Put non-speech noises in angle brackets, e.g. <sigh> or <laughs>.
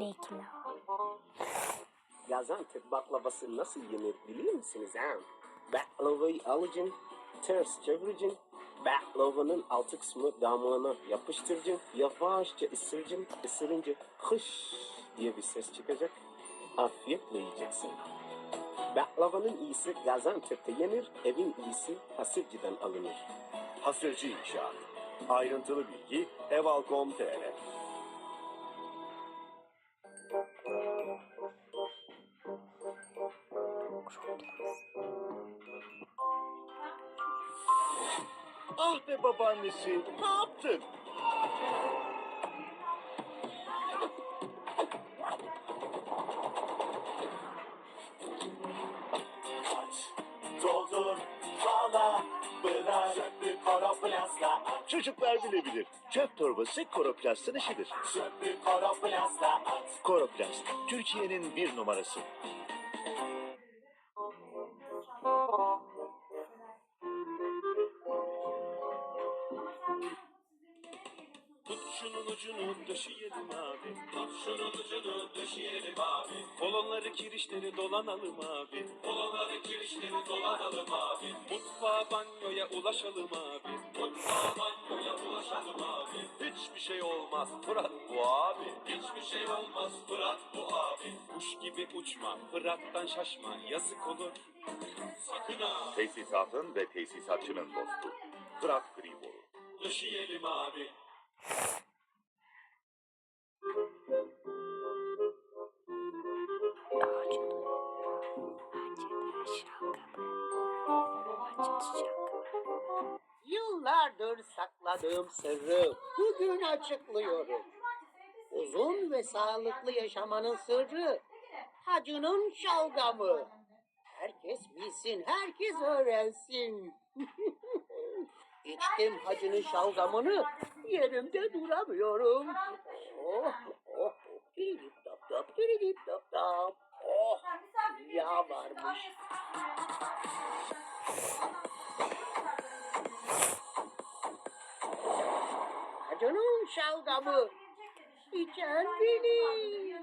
Bekle. Gaziantep baklavası nasıl yenir biliyor musunuz ha? Baklavayı alacaksın, ters çevireceksin. Baklavanın altı kısmı damağına yapıştıracaksın. Yavaşça ısıracaksın. Isırınca hış diye bir ses çıkacak. Afiyetle yiyeceksin. Baklavanın iyisi Gaziantep'te yenir, evin iyisi Hasırcı'dan alınır. Hasırcı İnşaat. Ayrıntılı bilgi eval.com.tr Ah be babaannesi, ne yaptın? aç Doldur bağla Bırak çöplük koroplasta Çocuklar bilebilir. Çöp torbası Koroplast'ın işidir. Çöplük koroplasta at Koroplast, Türkiye'nin bir numarası. Tut şunun ucunu döşeyelim abi. Tut şunun ucunu döşeyelim abi Kolonları kirişleri dolanalım abi. Kolonları kirişleri dolanalım abi Mutfağa banyoya ulaşalım abi. Mutfağa banyoya ulaşalım abi Hiçbir şey olmaz Fırat bu abi. Hiçbir şey olmaz Fırat bu abi Kuş gibi uçma Fırat'tan şaşma yazık olur. Sakın ha Tesisatın ve tesisatçının dostu. Fırat Griboru. Döşeyelim abi Yıllardır sakladığım sırrı bugün açıklıyorum. Uzun ve sağlıklı yaşamanın sırrı hacının şalgamı. Herkes bilsin, herkes öğrensin. <laughs> İçtim hacının şalgamını, yerimde duramıyorum. Oh, oh, diridip dap dap, diridip dap dap. Oh, yağ varmış. Hacının şalgamı, içen bilir.